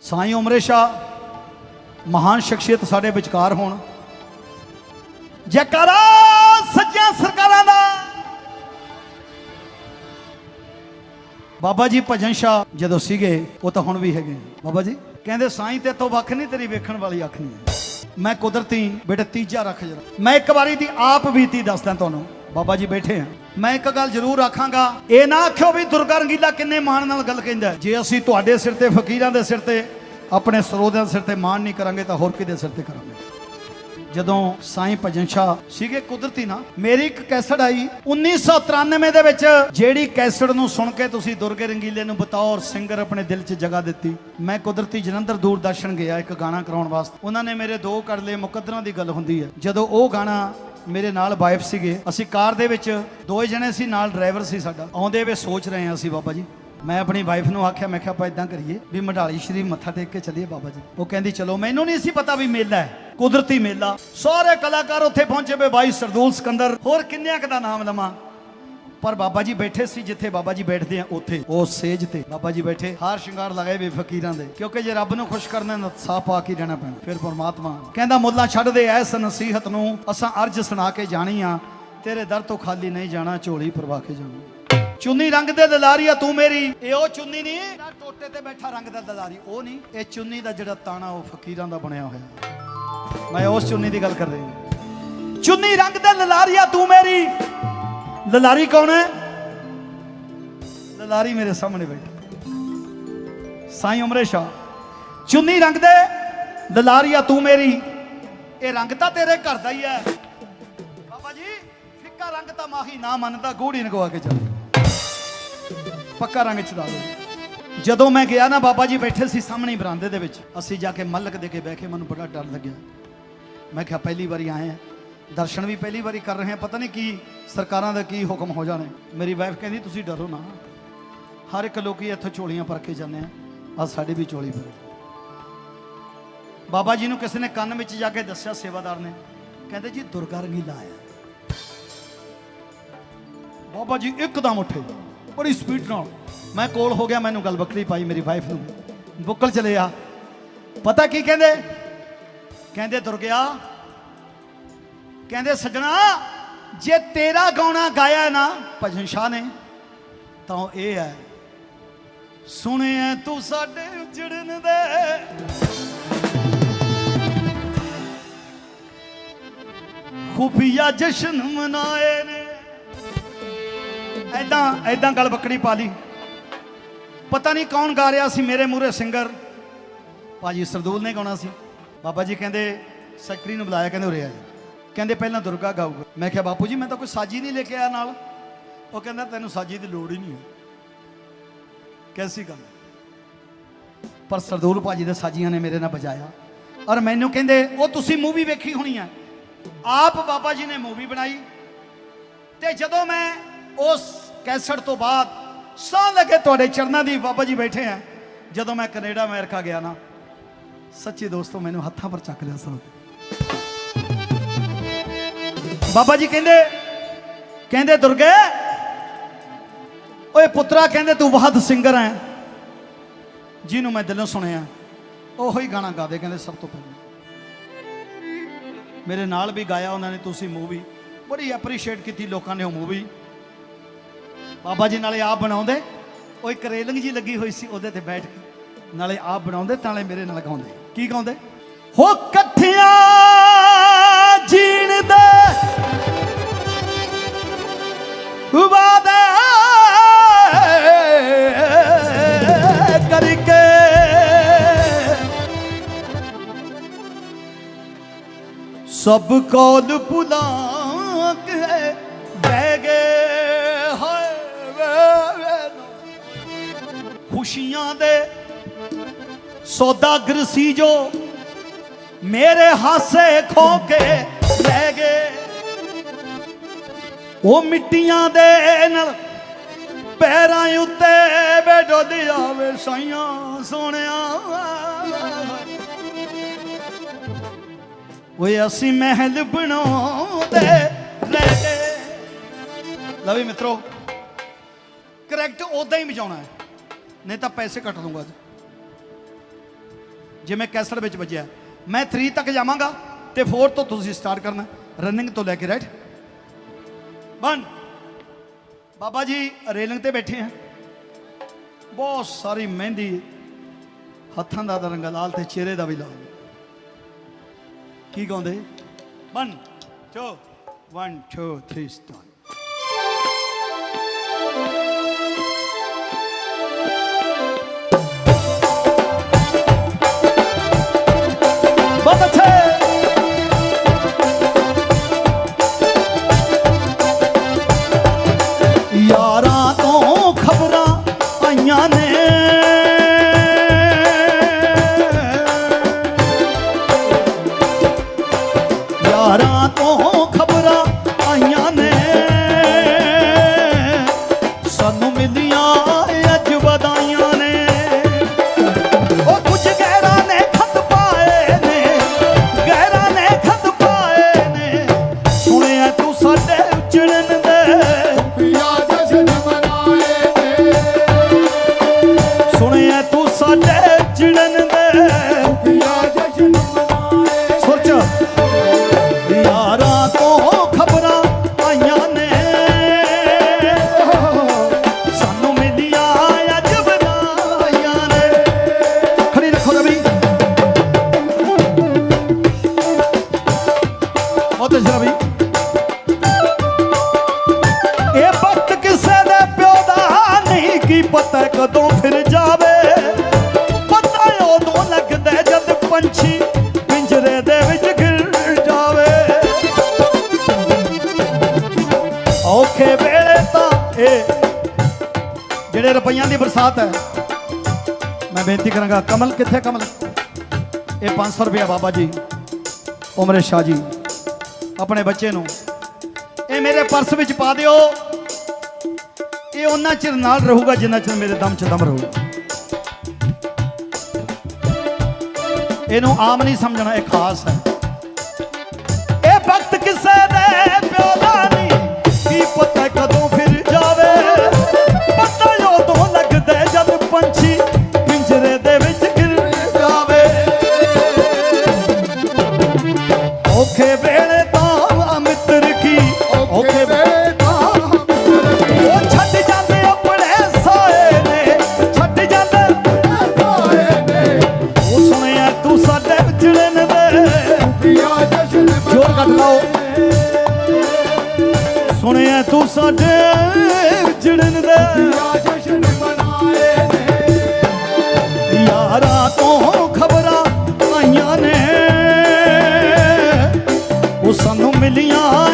ਸਾਈਂ ਉਮਰੇ ਸ਼ਾ ਮਹਾਨ ਸ਼ਖਸੀਅਤ ਸਾਡੇ ਵਿਚਕਾਰ ਹੋਣ। ਜੈਕਾਰਾ ਸੱਚਿਆਂ ਸਰਕਾਰਾਂ ਦਾ। ਬਾਬਾ ਜੀ ਭਜਨ ਸ਼ਾ ਜਦੋਂ ਸੀਗੇ, ਉਹ ਤਾਂ ਹੁਣ ਵੀ ਹੈਗੇ ਬਾਬਾ ਜੀ, ਕਹਿੰਦੇ ਸਾਈਂ ਤੇ ਤੋਂ ਵੱਖ ਨਹੀਂ, ਤੇਰੀ ਵੇਖਣ ਵਾਲੀ ਅੱਖ ਨਹੀਂ ਹੈ। ਮੈਂ ਕੁਦਰਤੀ, ਬੇਟਾ ਤੀਜਾ ਰੱਖ ਜਰਾ। ਮੈਂ ਇੱਕ ਵਾਰੀ ਦੀ ਆਪ ਬੀਤੀ ਦੱਸਦਾ ਤੁਹਾਨੂੰ। ਬਾਬਾ ਜੀ ਬੈਠੇ ਆ। ਮੈਂ ਇੱਕ ਗੱਲ ਜ਼ਰੂਰ ਆਖਾਂਗਾ, ਇਹ ਨਾ ਆਖਿਓ ਵੀ ਦੁਰਗਾ ਰੰਗੀਲਾ ਕਿੰਨੇ ਮਾਣ ਨਾਲ ਗੱਲ ਕਹਿੰਦਾ ਜੇ ਅਸੀਂ ਤੁਹਾਡੇ ਸਿਰ ਤੇ, ਫਕੀਰਾਂ ਦੇ ਸਿਰ ਤੇ, ਆਪਣੇ ਸਰੋਦਿਆਂ ਦੇ ਸਿਰ ਤੇ ਮਾਣ ਨਹੀਂ ਕਰਾਂਗੇ, ਤਾਂ ਹੋਰ ਕਿਹਦੇ ਸਿਰ ਤੇ ਕਰਾਂਗੇ? ਜਦੋਂ ਸਾਈਂ ਭਜਨ ਸ਼ਾਹ ਸੀਗੇ ਕੁਦਰਤੀ ਨਾ, ਮੇਰੀ ਇੱਕ ਕੈਸਟ ਆਈ 1993 ਦੇ ਵਿੱਚ, ਜਿਹੜੀ ਕੈਸਟ ਨੂੰ ਸੁਣ ਕੇ ਤੁਸੀਂ ਦੁਰਗੇ ਰੰਗੀਲੇ ਨੂੰ ਬਤੌਰ ਸਿੰਗਰ ਆਪਣੇ ਦਿਲ 'ਚ ਜਗ੍ਹਾ ਦਿੱਤੀ। ਮੈਂ ਕੁਦਰਤੀ ਜਲੰਧਰ ਦੂਰਦਰਸ਼ਨ ਗਿਆ ਇੱਕ ਗਾਣਾ ਕਰਾਉਣ ਵਾਸਤੇ। ਉਹਨਾਂ ਨੇ ਮੇਰੇ ਦੋ ਕੜਲੇ ਮੁਕੱਦਰਾਂ ਦੀ ਗੱਲ ਹੁੰਦੀ ਹੈ। ਜਦੋਂ ਉਹ ਗਾਣਾ ਮੇਰੇ ਨਾਲ ਵਾਈਫ ਸੀਗੇ। ਅਸੀਂ ਕਾਰ ਦੇ ਵਿੱਚ ਦੋ ਜਣੇ ਸੀ, ਨਾਲ ਡਰਾਈਵਰ ਸੀ ਸਾਡਾ। ਆਉਂਦੇ ਵੇ ਸੋਚ ਰਹੇ ਹਾਂ ਅਸੀਂ ਬਾਬਾ ਜੀ। ਮੈਂ ਆਪਣੀ ਵਾਈਫ ਨੂੰ ਆਖਿਆ, ਮੈਂ ਕਿਹਾ ਆਪਾਂ ਇਦਾਂ ਕਰੀਏ ਵੀ ਮਢਾਲੀ ਸ਼ਰੀਫ ਮੱਥਾ ਟੇਕ ਕੇ ਚੱਲੀਏ ਬਾਬਾ ਜੀ। ਉਹ ਕਹਿੰਦੀ, ਚਲੋ, ਮੈਨੂੰ ਨਹੀਂ ਸੀ ਪਤਾ ਵੀ ਮੇਲਾ ਹੈ, ਕੁਦਰਤੀ ਮੇਲਾ। ਸਾਰੇ ਕਲਾਕਾਰ ਉੱਥੇ ਪਹੁੰਚੇ ਵੇ ਬਾਈ ਸਰਦੂਲ ਸਕੰਦਰ। ਹੋਰ ਕਿੰਨਿਆਂ ਕੁ ਦਾ ਨਾਮ ਲਵਾਂ? ਪਰ ਬਾਬਾ ਜੀ ਬੈਠੇ ਸੀ ਜਿੱਥੇ ਬਾਬਾ ਜੀ ਬੈਠਦੇ ਆ, ਉੱਥੇ। ਉਹ ਸੇਜ ਤੇ ਬਾਬਾ ਜੀ ਬੈਠੇ। ਹਾਰ ਸ਼ਿੰਗਾਰ ਲਗਾਏ ਵੇ ਫਕੀਰਾਂ ਦੇ। ਕਿਉਂਕਿ ਜੇ ਰੱਬ ਨੂੰ ਖੁਸ਼ ਕਰਨਾ ਤਾਂ ਸਾਹ ਪਾ ਕੇ ਰਹਿਣਾ ਪੈਣਾ। ਫਿਰ ਪਰਮਾਤਮਾ ਕਹਿੰਦਾ, ਮੁੱਲਾ ਛੱਡ ਦੇ ਐਸ ਨਸੀਹਤ ਨੂੰ। ਅਸਾਂ ਅਰਜ ਸੁਣਾ ਕੇ ਜਾਣੀ ਆ। ਤੇਰੇ ਦਰ ਤੋਂ ਖਾਲੀ ਨਹੀਂ ਜਾਣਾ, ਝੋਲੀ ਪਰਵਾ ਕੇ ਜਾਣਾ। ਚੁੰਨੀ ਰੰਗ ਦੇ ਦਲਾਰੀਆ ਤੂੰ ਮੇਰੀ। ਇਹ ਉਹ ਚੁੰਨੀ ਨਹੀਂ। ਟੋਟੇ ਤੇ ਬੈਠਾ ਰੰਗ ਦਾ ਦਲਾਰੀ। ਉਹ ਨਹੀਂ। ਇਹ ਚੁੰਨੀ ਦਾ ਜਿਹੜਾ ਤਾਣਾ, ਉਹ ਫਕੀਰਾਂ ਦਾ ਬਣਿਆ ਹੋਇਆ। ਮੈਂ ਉਸ ਚੁੰਨੀ ਦੀ ਗੱਲ ਕਰ ਰਹੀ ਹਾਂ। ਚੁੰਨੀ ਰੰਗ ਦੇ ਲਲਾਰੀਆ ਤੂੰ ਮੇਰੀ। ਲਲਾਰੀ ਕੌਣ ਹੈ ਲਲਾਰੀ ਮੇਰੇ ਸਾਹਮਣੇ ਬੈਠਾ ਸਾਈਂ ਉਮਰੇ ਸ਼ਾ ਚੁੰਨੀ ਰੰਗ ਦੇ ਲਲਾਰੀਆ ਤੂੰ ਮੇਰੀ ਇਹ ਰੰਗ ਤਾਂ ਤੇਰੇ ਘਰ ਦਾ ਹੀ ਹੈ ਬਾਬਾ ਜੀ ਫਿੱਕਾ ਰੰਗ ਤਾਂ ਮਾਹੀ ਨਾ ਮੰਨਦਾ ਗੂੜੀ ਨਗਵਾ ਕੇ ਚੱਲ ਪੱਕਾ ਰੰਗ ਚੜਾ ਦੋ ਜਦੋਂ ਮੈਂ ਗਿਆ ਨਾ ਬਾਬਾ ਜੀ ਬੈਠੇ ਸੀ ਸਾਹਮਣੇ ਬਰਾਂਦੇ ਦੇ ਵਿੱਚ ਅਸੀਂ ਜਾ ਕੇ ਮਲਕ ਦੇ ਕੇ ਬਹਿ ਕੇ ਮੈਨੂੰ ਬੜਾ ਡਰ ਲੱਗਿਆ ਮੈਂ ਕਿਹਾ ਪਹਿਲੀ ਵਾਰੀ ਆਏ ਆ ਦਰਸ਼ਨ ਵੀ ਪਹਿਲੀ ਵਾਰੀ ਕਰ ਰਹੇ ਆ ਪਤਾ ਨਹੀਂ ਕੀ ਸਰਕਾਰਾਂ ਦਾ ਕੀ ਹੁਕਮ ਹੋ ਜਾਣੇ। ਮੇਰੀ ਵਾਈਫ ਕਹਿੰਦੀ, ਤੁਸੀਂ ਡਰੋ ਨਾ। ਹਰ ਇੱਕ ਲੋਕੀ ਇੱਥੋਂ ਝੋਲੀਆਂ ਭਰ ਕੇ ਜਾਂਦੇ ਆ। ਆ ਸਾਡੀ ਵੀ ਝੋਲੀ ਭਰੇ। ਬਾਬਾ ਜੀ ਨੂੰ ਕਿਸੇ ਨੇ ਕੰਨ ਵਿੱਚ ਜਾ ਕੇ ਦੱਸਿਆ, ਸੇਵਾਦਾਰ ਨੇ। ਕਹਿੰਦੇ, ਜੀ, ਦੁਰਗਾ ਰੰਗੀਲਾ ਆਇਆ ਬਾਬਾ ਜੀ ਇੱਕਦਮ ਉੱਠੇ। ਬੜੀ ਸਪੀਡ ਨਾਲ। ਮੈਂ ਕੋਲ ਹੋ ਗਿਆ, ਮੈਨੂੰ ਗੱਲ ਬੱਕਰੀ ਪਾਈ ਮੇਰੀ ਵਾਈਫ ਨੂੰ। ਬੁੱਕਲ ਚਲੇ ਆ। ਪਤਾ ਕੀ ਕਹਿੰਦੇ? ਕਹਿੰਦੇ, ਦੁਰਗਿਆ ਕਹਿੰਦੇ, ਸਜਣਾ, ਜੇ ਤੇਰਾ ਗਾਉਣਾ ਗਾਇਆ ਨਾ ਭਜਨ ਸ਼ਾਹ ਨੇ, ਤਾਂ ਉਹ ਇਹ ਹੈ, ਸੁਣਿਆ ਤੂੰ ਸਾਡੇ ਉਜੜਨ ਦੇ ਖੁਫੀਆ ਜਸ਼ਨ ਮਨਾਏ ਨੇ। ਐਦਾਂ ਐਦਾਂ ਗੱਲ ਬੱਕੜੀ ਪਾ ਲਈ। ਪਤਾ ਨਹੀਂ ਕੌਣ ਗਾ ਰਿਹਾ ਸੀ ਮੇਰੇ ਮੂਹਰੇ ਸਿੰਗਰ। ਭਾਜੀ ਸਰਦੂਲ ਨੇ ਗਾਉਣਾ ਸੀ। ਬਾਬਾ ਜੀ ਕਹਿੰਦੇ, ਸੈਕਟਰੀ ਨੂੰ ਬੁਲਾਇਆ, ਕਹਿੰਦੇ ਉਰੇ ਆ ਜੀ। ਕਹਿੰਦੇ ਪਹਿਲਾਂ ਦੁਰਗਾ ਗਾਊਗਾ। ਮੈਂ ਕਿਹਾ, ਬਾਪੂ ਜੀ, ਮੈਂ ਤਾਂ ਕੋਈ ਸਾਜੀ ਨਹੀਂ ਲੈ ਕੇ ਆਇਆ ਨਾਲ। ਉਹ ਕਹਿੰਦਾ, ਤੈਨੂੰ ਸਾਜੀ ਦੀ ਲੋੜ ਹੀ ਨਹੀਂ ਹੈ। ਕੈਸੀ ਗੱਲ ਪਰ ਸਰਦੂਲ ਭਾਜੀ ਦੇ ਸਾਜੀਆਂ ਨੇ ਮੇਰੇ ਨਾਲ ਬਜਾਇਆ ਔਰ ਮੈਨੂੰ ਕਹਿੰਦੇ, ਉਹ ਤੁਸੀਂ ਮੂਵੀ ਵੇਖੀ ਹੋਣੀ ਆ ਆਪ ਬਾਬਾ ਜੀ ਨੇ ਮੂਵੀ ਬਣਾਈ। ਤੇ ਜਦੋਂ ਮੈਂ ਉਸ ਕੈਸਟ ਤੋਂ ਬਾਅਦ ਸਾਹ ਲੱਗੇ ਤੁਹਾਡੇ ਚਰਨਾਂ ਦੀ ਬਾਬਾ ਜੀ ਬੈਠੇ ਆ, ਜਦੋਂ ਮੈਂ ਕੈਨੇਡਾ ਅਮਰੀਕਾ ਗਿਆ ਨਾ, ਸੱਚੀ ਦੋਸਤੋ, ਮੈਨੂੰ ਹੱਥਾਂ ਪਰ ਚੱਕ ਲਿਆ ਸਭ ਬਾਬਾ ਜੀ ਕਹਿੰਦੇ ਕਹਿੰਦੇ ਦੁਰਗੇ, ਓਏ ਪੁੱਤਰਾ ਕਹਿੰਦੇ ਤੂੰ ਬਹੁਤ ਸਿੰਗਰ ਹੈ ਜਿਹਨੂੰ ਮੈਂ ਦਿਲੋਂ ਸੁਣਿਆ, ਉਹੋ ਹੀ ਗਾਣਾ ਗਾ ਕਹਿੰਦੇ ਸਭ ਤੋਂ ਪਹਿਲਾਂ। ਮੇਰੇ ਨਾਲ ਵੀ ਗਾਇਆ ਉਹਨਾਂ ਨੇ ਤੁਸੀਂ ਮੂਵੀ। ਬੜੀ ਐਪਰੀਸ਼ੀਏਟ ਕੀਤੀ ਲੋਕਾਂ ਨੇ ਉਹ ਮੂਵੀ। ਬਾਬਾ ਜੀ ਨਾਲੇ ਆਪ ਬਣਾਉਂਦੇ। ਉਹ ਇੱਕ ਰੇਲਿੰਗ ਜੀ ਲੱਗੀ ਹੋਈ ਸੀ ਉਹਦੇ ਤੇ ਬੈਠ ਕੇ। ਨਾਲੇ ਆਪ ਬਣਾਉਂਦੇ ਨਾਲੇ ਮੇਰੇ ਨਾਲ ਗਾਉਂਦੇ। ਕੀ ਗਾਉਂਦੇ? ਹੋ ਇਕੱਠਿਆਂ ਜੀਣ ਦੇ ਵਾਦਾ ਕਰਕੇ। ਸਭ ਕੋਲ ਭੁਲਾ ਕੇ ਬਹਿ ਗਏ ਹਾਏ ਖੁਸ਼ੀਆਂ ਦੇ ਸੌਦਾਗਰ ਸੀ ਜੋ ਮੇਰੇ ਹਾਸੇ ਖੋ ਕੇ ਉਹ ਮਿੱਟੀਆਂ ਦੇ ਨਾਲ ਪੈਰਾਂ ਉੱਤੇ ਵੇ ਡੋਲਿਆ ਵੇ ਸਾਈਆਂ ਸੋਹਣਿਆ। ਓਏ, ਅਸੀਂ ਮਹਿਲ ਬਣਾਉਂਦੇ ਰਹਿ ਲਵੀ ਮਿੱਤਰੋ, ਕਰੈਕਟ ਉਦਾਂ ਹੀ ਵਜਾਉਣਾ ਹੈ। ਨਹੀਂ ਤਾਂ ਪੈਸੇ ਕੱਟ ਦੂੰਗਾ ਅੱਜ। ਜੇ ਮੈਂ ਕੈਸਰ ਵਿੱਚ ਵੱਜਿਆ, ਮੈਂ 3 ਤੱਕ ਜਾਵਾਂਗਾ ਤੇ 4 ਤੋਂ ਤੁਸੀਂ ਸਟਾਰਟ ਕਰਨਾ ਰਨਿੰਗ ਤੋਂ ਲੈ ਕੇ ਰਾਈਟ 1 ਬਾਬਾ ਜੀ, ਰੇਲਿੰਗ ਤੇ ਬੈਠੇ ਆ। ਬਹੁਤ ਸਾਰੀ ਮਹਿੰਦੀ ਹੱਥਾਂ ਦਾ ਤਾਂ ਰੰਗ ਲਾਲ ਤੇ ਚਿਹਰੇ ਦਾ ਵੀ ਲਾਲ। ਕੀ ਗਾਉਂਦੇ? 1 2 1 2 3 ਸਟਾਰਟ ਆਈਆਂ ਨੇ ਸੁਣਿਆ ਤੂੰ ਸਾਡੇ ਉਜੜਨ ਜਿਹੜੇ ਦੀ ਬਰਸਾਤ ਹੈ। ਮੈਂ ਬੇਨਤੀ ਕਰਾਂਗਾ, ਕਮਲ, ਕਿੱਥੇ ਕਮਲ? ਇਹ 500 ਰੁਪਇਆ ਬਾਬਾ ਜੀ, ਉਮਰੇ ਸ਼ਾਹ ਜੀ, ਆਪਣੇ ਬੱਚੇ ਨੂੰ। ਇਹ ਮੇਰੇ ਪਰਸ ਵਿੱਚ ਪਾ ਦਿਓ। ਇਹ ਉਹਨਾਂ ਚਿਰ ਨਾਲ ਰਹੂਗਾ ਜਿੰਨਾ ਚਿਰ ਮੇਰੇ ਦਮ ਚ ਦਮ ਰਹੂਗਾ ਇਹਨੂੰ ਆਮ ਨਹੀਂ ਸਮਝਣਾ, ਇਹ ਖਾਸ ਹੈ। ਇਹ ਵਕਤ ਕਿਸੇ ਦੇ ਤੂੰ ਸਾਡੇ ਵਿਚੜਨ ਦੇ ਪਿਆ ਜਸ਼ਨ ਜੋਰ ਕੱਢ ਲਾਓ। ਸੁਣਿਆ ਤੂੰ ਸਾਡੇ ਵਿਚੜਨ ਦੇ ਪਿਆ ਜਸ਼ਨ ਮਨਾਏ ਨੇ ਯਾਰਾਂ ਤੋਂ ਖਬਰਾਂ ਆਈਆਂ ਨੇ। ਉਹ ਸਾਨੂੰ ਮਿਲੀਆਂ